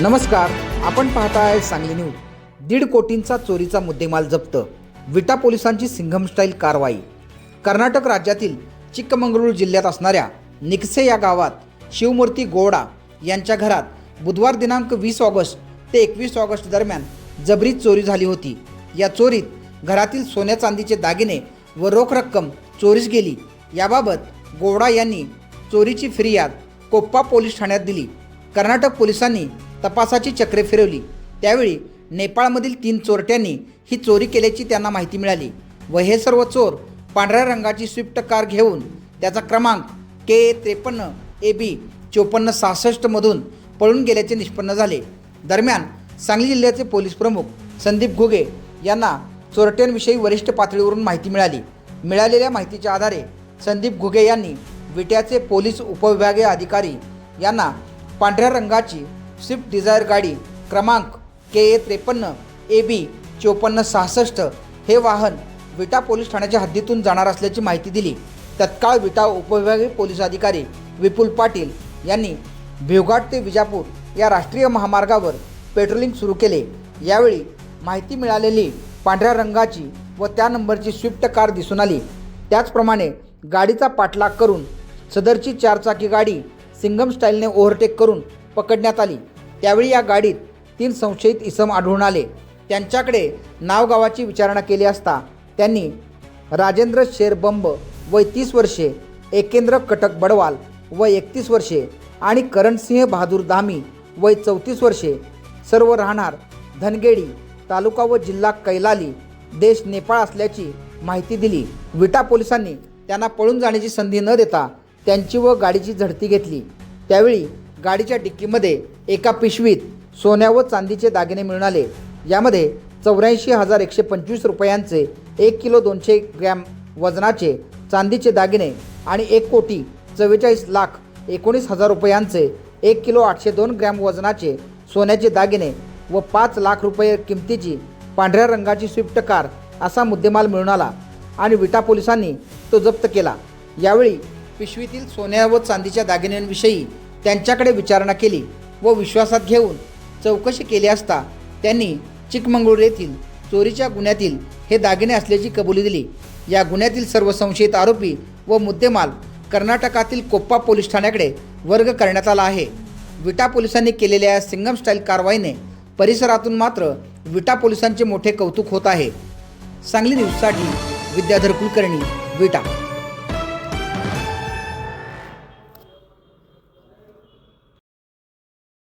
नमस्कार आपण पाहताय सांगली न्यूज. दीड कोटींचा चोरीचा मुद्देमाल जप्त. विटा पोलिसांची सिंघम स्टाईल कारवाई. कर्नाटक राज्यातील चिक्कमंगळूर जिल्ह्यात असणाऱ्या निकसे या गावात शिवमूर्ती गोवडा यांच्या घरात बुधवार दिनांक वीस ऑगस्ट ते एकवीस ऑगस्ट दरम्यान जबरी चोरी झाली होती. या चोरीत घरातील सोन्या चांदीचे दागिने व रोख रक्कम चोरीस गेली. याबाबत गोवडा यांनी चोरीची फिर्याद कोप्पा पोलीस ठाण्यात दिली. कर्नाटक पोलिसांनी तपासाची चक्रे फिरवली. त्यावेळी नेपाळमधील तीन चोरट्यांनी ही चोरी केल्याची त्यांना माहिती मिळाली व हे सर्व चोर पांढऱ्या रंगाची स्विफ्ट कार घेऊन त्याचा क्रमांक के त्रेपन्न ए बी चोपन्न सहासष्टमधून पळून गेल्याचे निष्पन्न झाले. दरम्यान सांगली जिल्ह्याचे पोलीस प्रमुख संदीप घुगे यांना चोरट्यांविषयी वरिष्ठ पातळीवरून माहिती मिळाली. मिळालेल्या माहितीच्या आधारे संदीप घुगे यांनी विट्याचे पोलीस उपविभागीय अधिकारी यांना पांढऱ्या रंगाची स्विफ्ट डिझायर गाडी क्रमांक के ए त्रेपन्न ए बी चोपन्न सहासष्ट हे वाहन विटा पोलीस ठाण्याच्या हद्दीतून जाणार असल्याची माहिती दिली. तत्काळ विटा उपविभागीय पोलीस अधिकारी विपुल पाटील यांनी भिवघाट ते विजापूर या राष्ट्रीय महामार्गावर पेट्रोलिंग सुरू केले. यावेळी माहिती मिळालेली पांढऱ्या रंगाची व त्या नंबरची स्विफ्ट कार दिसून आली. त्याचप्रमाणे गाडीचा पाठलाग करून सदरची चारचाकी गाडी सिंगम स्टाईलने ओव्हरटेक करून पकडण्यात आली. त्यावेळी या गाडीत तीन संशयित इसम आढळून आले. त्यांच्याकडे नावगावाची विचारणा केली असता त्यांनी राजेंद्र शेरबंब वय तीस वर्षे एकेंद्र कटक बडवाल वय एकतीस वर्षे आणि करणसिंह बहादूर धामी वय चौतीस वर्षे. सर्व राहणार धनगेडी तालुका व जिल्हा कैलाली देश नेपाळ असल्याची माहिती दिली. विटा पोलिसांनी त्यांना पळून जाण्याची संधी न देता त्यांची व गाडीची झडती घेतली. त्यावेळी गाडीच्या डिक्कीमध्ये एका पिशवीत सोन्या व चांदीचे दागिने मिळून आले. यामध्ये चौऱ्याऐंशी हजार एकशे पंचवीस रुपयांचे एक किलो दोनशे ग्रॅम वजनाचे चांदीचे दागिने आणि एक कोटी चव्वेचाळीस लाख एकोणीस हजार रुपयांचे एक किलो आठशे दोन ग्रॅम वजनाचे सोन्याचे दागिने व पाच लाख रुपये किमतीची पांढऱ्या रंगाची स्विफ्ट कार असा मुद्देमाल मिळून आला आणि विटा पोलिसांनी तो जप्त केला. यावेळी पिशवीतील सोन्या व चांदीच्या दागिन्यांविषयी त्यांच्याकडे विचारणा केली व विश्वासात घेऊन चौकशी केली असता त्यांनी चिकमंगळूर येथील चोरीच्या गुन्ह्यातील हे दागिने असल्याची कबुली दिली. या गुन्ह्यातील सर्व संशयित आरोपी व मुद्देमाल कर्नाटकातील कोप्पा पोलीस ठाण्याकडे वर्ग करण्यात आला आहे. विटा पोलिसांनी केलेल्या या सिंगम स्टाईल कारवाईने परिसरातून मात्र विटा पोलिसांचे मोठे कौतुक होत आहे. सांगली न्यूजसाठी विद्याधर कुलकर्णी विटा.